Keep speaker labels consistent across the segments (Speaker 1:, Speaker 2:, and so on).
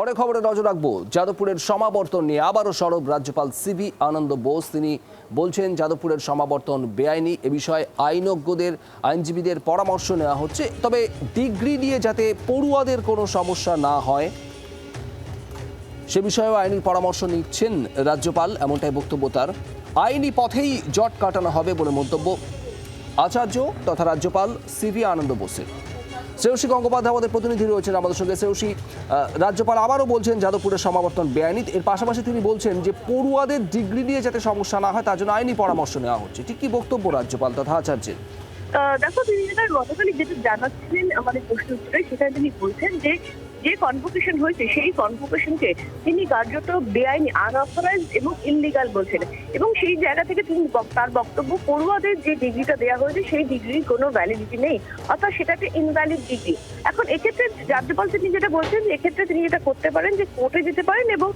Speaker 1: পরে খবরে নজর রাখব যাদবপুরের সমাবর্তন নিয়ে। আবারও সরব রাজ্যপাল সিবি আনন্দ বোস। তিনি বলছেন, যাদবপুরের সমাবর্তন বেআইনি। এ বিষয়ে আইনজ্ঞদের, আইনজীবীদের পরামর্শ নেওয়া হচ্ছে। তবে ডিগ্রি নিয়ে যাতে পড়ুয়াদের কোনো সমস্যা না হয়, সে বিষয়েও আইনি পরামর্শ নিচ্ছেন রাজ্যপাল। এমনটাই বক্তব্য তার। আইনি পথেই জট কাটানো হবে বলে মন্তব্য আচার্য তথা রাজ্যপাল সিভি আনন্দ বোসের। শ্রেয়সী গঙ্গোপাধ্যায় আমাদের প্রতিনিধি রয়েছেন আমাদের সঙ্গে। শ্রেয়সী রাজ্যপাল আবারও বলছেন যাদবপুরের সমাবর্তন বেআইনি এর পাশাপাশি তিনি বলছেন যে পড়ুয়াদের ডিগ্রি নিয়ে যাতে সমস্যা না হয়, তার জন্য আইনি পরামর্শ নেওয়া হচ্ছে। ঠিক কি বক্তব্য রাজ্যপাল তথা আচার্যের?
Speaker 2: দেখো, তিনি যেটা গতকালই যেটা জানাচ্ছিলেন আমাদের প্রশ্ন উত্তরে সেখানে তিনি বলছেন যে যে কনভোকেশন হয়েছে সেই কনভোকেশনকে তিনি কার্যত বেআইনি আনঅথরাইজ এবং ইললিগাল বলছেন। এবং সেই জায়গা থেকে তিনি তার বক্তব্য পড়ুয়াদের যে ডিগ্রিটা দেওয়া হয়েছে সেই ডিগ্রির কোনো ভ্যালিডিটি নেই অর্থাৎ সেটা একটা ইনভ্যালিড ডিগ্রি এখন এক্ষেত্রে রাজ্যপাল তিনি যেটা বলছেন এক্ষেত্রে তিনি যেটা করতে পারেন যে কোর্টে যেতে পারেন এবং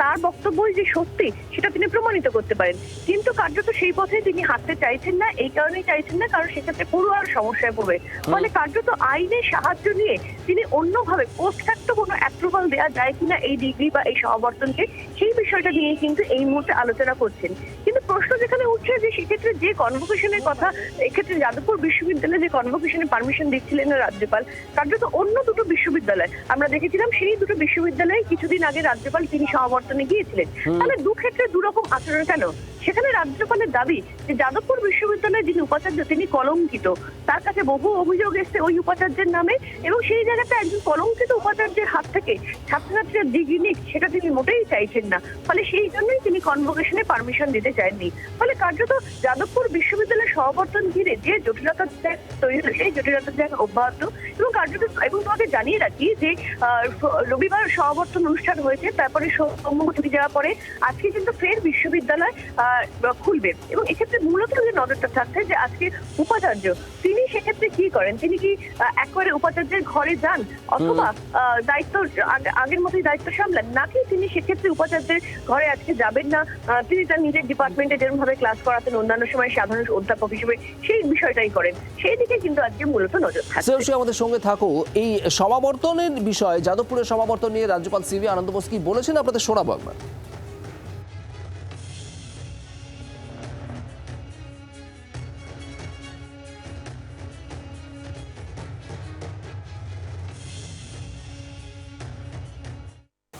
Speaker 2: তার বক্তব্যই যে সত্যি সেটা তিনি প্রমাণিত করতে পারেন। কিন্তু কার্যত সেই পথে তিনি হাঁটতে চাইছেন না এই কারণেই চাইছেন না কারণ সেক্ষেত্রে পড়ুয়ার সমস্যায় পড়বে। ফলে কার্যত আইনের সাহায্য নিয়ে তিনি অন্যভাবে পোস্ট কোনো অ্যাপ্রুভাল দেওয়া যায় কিনা এই ডিগ্রি বা এই সমাবর্তনকে সেই বিষয়টা নিয়ে কিন্তু এই মুহূর্তে আলোচনা করছেন। কিন্তু প্রশ্ন যেখানে উঠছে যে সেক্ষেত্রে যে কনভোকেশনের কথা এক্ষেত্রে যাদবপুর বিশ্ববিদ্যালয়ে যে কনভোকেশনের পারমিশন দিচ্ছিলেন রাজ্যপাল কার্যত অন্য দুটো বিশ্ববিদ্যালয়। আমরা দেখেছিলাম সেই দুটো বিশ্ববিদ্যালয়ে কিছুদিন আগে রাজ্যপাল তিনি সমাবর্তনে গিয়েছিলেন। তাহলে দু ক্ষেত্রে দু রকম আচরণ কেন? সেখানে রাজ্যপালের দাবি যে যাদবপুর বিশ্ববিদ্যালয়ের যিনি উপাচার্য, তিনি কলঙ্কিত। তার কাছে বহু অভিযোগ এসছে ওই উপাচার্যের নামে এবং সেই জায়গাতে একজন কলঙ্কিত উপাচার্যের হাত থেকে ছাত্রছাত্রীরা ডিগ্রি নিক সেটা তিনি মোটেই চাইছেন না। ফলে সেই জন্যই তিনি কনভোকেশনে পারমিশন দিতে চাননি। ফলে কার্যত যাদবপুর বিশ্ববিদ্যালয়ের সমাবর্তন ঘিরে যে জটিলতার জায়গা তৈরি হলো, সেই জটিলতার জায়গা অব্যাহত এবং কার্যত এবং তোমাকে জানিয়ে রাখি যে রবিবার সমাবর্তন অনুষ্ঠান হয়েছে, তারপরে সোমবার ছুটি যাওয়ার পরে আজকে কিন্তু ফের বিশ্ববিদ্যালয় খুলবে। এবং এক্ষেত্রে মূলত যে নজরটা থাকছে যে আজকে উপাচার্য তিনি সেক্ষেত্রে কি করেন? তিনি কি একবারে উপাচার্যের ঘরে যান? অথবা দায়িত্ব আগের মতোই দায়িত্ব সামলান? নাকি তিনি সেক্ষেত্রে উপাচার্যের ঘরে আজকে যাবেন না? তিনি তার নিজের ডিপার্টমেন্টে যেরকম ভাবে ক্লাস করাতেন অন্যান্য সময় সাধারণ অধ্যাপক হিসেবে সেই বিষয়টাই করেন। সেই দিকে কিন্তু আজকে মূলত নজর থাকছে।
Speaker 1: আমাদের সঙ্গে থাকো। এই সমাবর্তনের বিষয়ে যাদবপুরের সমাবর্তন নিয়ে রাজ্যপাল সিভি আনন্দ বোস কি বলেছেন? আপনাদের শোনাবো একবার।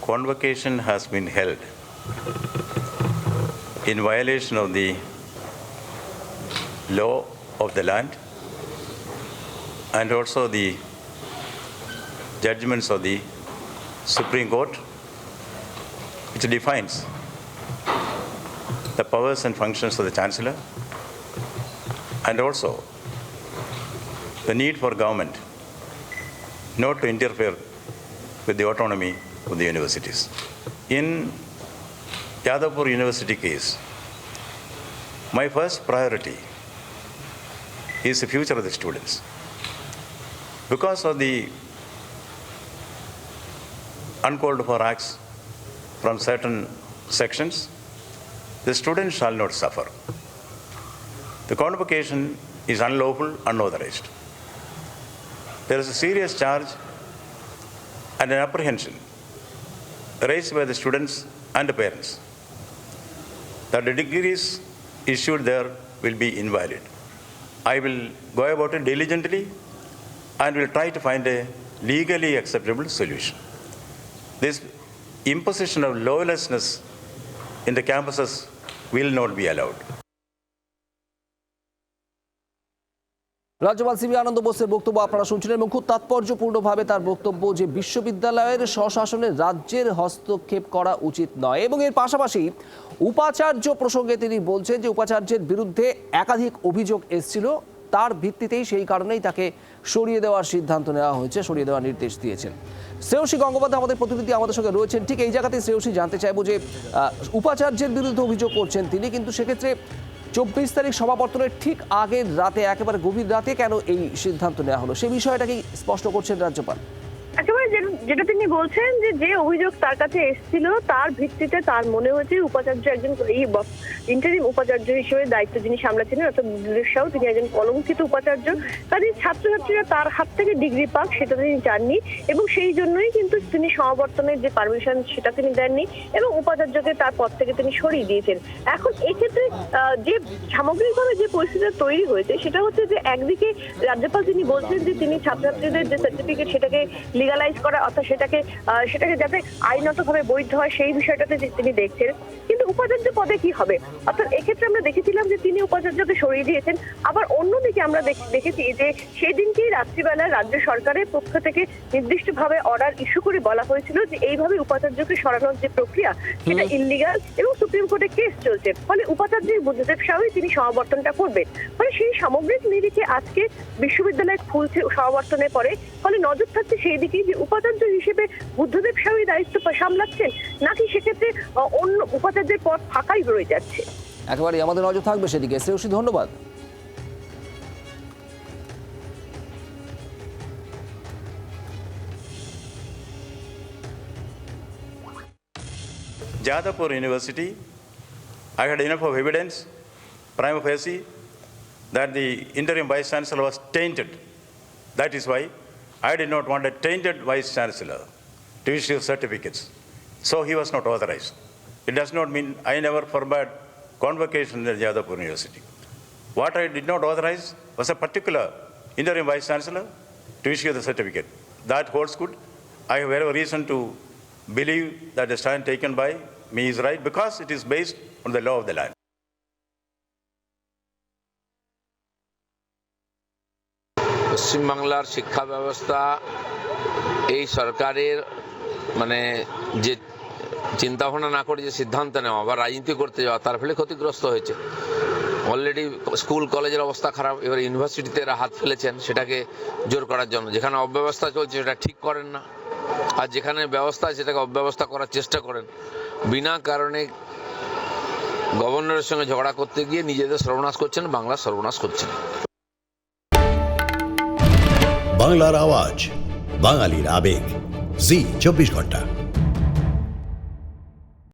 Speaker 3: Convocation has been held in violation of the law of the land and also the judgments of the Supreme Court, which defines the powers and functions of the Chancellor and also the need for government not to interfere with the autonomy of the universities. In Yadavpur University case, my first priority is the future of the students. Because of the uncalled for acts from certain sections, the students shall not suffer. The convocation is unlawful, unauthorized. There is a serious charge and an apprehension raised by the students and the parents that the degrees issued there will be invalid. I will go about it diligently and will try to find a legally acceptable solution. This imposition of lawlessness in the campuses will not be allowed.
Speaker 1: রাজ্যপাল C V Ananda বোসের বক্তব্য আপনারা শুনছিলেন এবং খুব তাৎপর্যপূর্ণভাবে তার বক্তব্য যে বিশ্ববিদ্যালয়ের স্বশাসনে রাজ্যের হস্তক্ষেপ করা উচিত নয়। এবং এর পাশাপাশি উপাচার্য প্রসঙ্গে তিনি বলছেন যে উপাচার্যের বিরুদ্ধে একাধিক অভিযোগ এসেছিল। তার ভিত্তিতেই সেই কারণেই তাকে সরিয়ে দেওয়ার সিদ্ধান্ত নেওয়া হয়েছে, সরিয়ে দেওয়ার নির্দেশ দিয়েছেন। শ্রেয়সী গঙ্গোপাধ্যায় আমাদের প্রতিনিধি আমাদের সঙ্গে রয়েছেন। ঠিক এই জায়গাতেই শ্রেয়সী জানতে চাইব যে উপাচার্যের বিরুদ্ধে অভিযোগ করছেন তিনি, কিন্তু সেক্ষেত্রে চব্বিশ তারিখ সমাবর্তনের ঠিক আগের রাতে, একেবারে গভীর রাতে কেন এই সিদ্ধান্ত নেওয়া হলো? সে বিষয়টাকেই স্পষ্ট করছেন রাজ্যপাল।
Speaker 2: যেটা তিনি বলছেন যে যে অভিযোগ তার কাছে এসেছিল, তার ভিত্তিতে তার মনে হয়েছে উপাচার্য একজন ইন্টারিম উপাচার্য হিসেবে দায়িত্ব যিনি সামলাচ্ছিলেন, অর্থাৎ তিনি একজন কলঙ্কিত উপাচার্য। কাজে ছাত্রছাত্রীরা তার হাত থেকে ডিগ্রি পাক, সেটা তিনি চাননি এবং সেই জন্যই কিন্তু তিনি সমাবর্তনের যে পারমিশন সেটা তিনি দেননি এবং উপাচার্যকে তার পদ থেকে তিনি সরিয়ে দিয়েছেন। এখন এক্ষেত্রে যে সামগ্রিকভাবে যে পরিস্থিতি তৈরি হয়েছে, সেটা হচ্ছে যে একদিকে রাজ্যপাল তিনি বলছেন যে তিনি ছাত্রছাত্রীদের যে সার্টিফিকেট সেটাকে লিগালাইজ করা অর্থাৎ সেটাকে সেটাকে যাতে আইনতভাবে বৈধ হয় সেই বিষয়টাতে তিনি দেখছেন। উপাচার্য পদে কি হবে? অর্থাৎ এক্ষেত্রে আমরা দেখেছিলাম যে তিনি উপাচার্যকে সরিয়ে দিয়েছেন। আবার অন্যদিকে আমরা দেখ- দেখেছি যে সেই দিনকেই রাত্রিবেলা রাজ্য সরকারের পক্ষ থেকে নির্দিষ্টভাবে অর্ডার ইস্যু করে বলা হয়েছিল যে এইভাবে উপাচার্যকে সরানোর যে প্রক্রিয়া সেটা ইলিগাল এবং সুপ্রিম কোর্টে কেস চলছে। ফলে উপাচার্যের বুদ্ধদেব সাহুই তিনি সমাবর্তনটা করবেন। ফলে সেই সামগ্রিক নিরিখে আজকে বিশ্ববিদ্যালয় খুলছে সমাবর্তনের পরে। ফলে নজর থাকছে সেই দিকে যে উপাচার্য হিসেবে বুদ্ধদেব সাহুই দায়িত্ব সামলাচ্ছেন। নাকি সেক্ষেত্রে অন্য অন্য উপাচার্যের পদ ফাঁকাই রয়ে যাচ্ছে
Speaker 1: একেবারে আমাদের নজর থাকবে সেদিকে শ্রেয়সী ধন্যবাদ
Speaker 3: Jadavpur University, I had enough of evidence, prima facie, that the interim vice chancellor was tainted. That is why I did not want a tainted vice chancellor to issue certificates. So he was not authorized. It does not mean I never forbade convocation in Jadavpur University. What I did not authorize was a particular interim vice chancellor to issue the certificate. That holds good. I have every reason to believe that the stand taken by me is right because it is based on the law of the land.
Speaker 4: পশ্চিমবাংলার শিক্ষা ব্যবস্থা এই সরকারের মানে যে চিন্তাভাবনা না করে যে সিদ্ধান্ত নেওয়া বা রাজনীতি করতে যাওয়া, তার ফলে ক্ষতিগ্রস্ত হয়েছে। অলরেডি স্কুল কলেজের অবস্থা খারাপ, এবার ইউনিভার্সিটিতে এরা হাত ফেলেছেন, সেটাকে জোর করার জন্য। যেখানে অব্যবস্থা চলছে, সেটা ঠিক করেন না। আর যেখানে ব্যবস্থা আছে, সেটাকে অব্যবস্থা করার চেষ্টা করেন। বিনা কারণে গভর্নরের সঙ্গে ঝগড়া করতে গিয়ে নিজেদের সর্বনাশ করছেন বাংলা সর্বনাশ করছেন।
Speaker 5: বাংলার আওয়াজ, বাঙালির আবেগ। জি, চব্বিশ ঘণ্টা।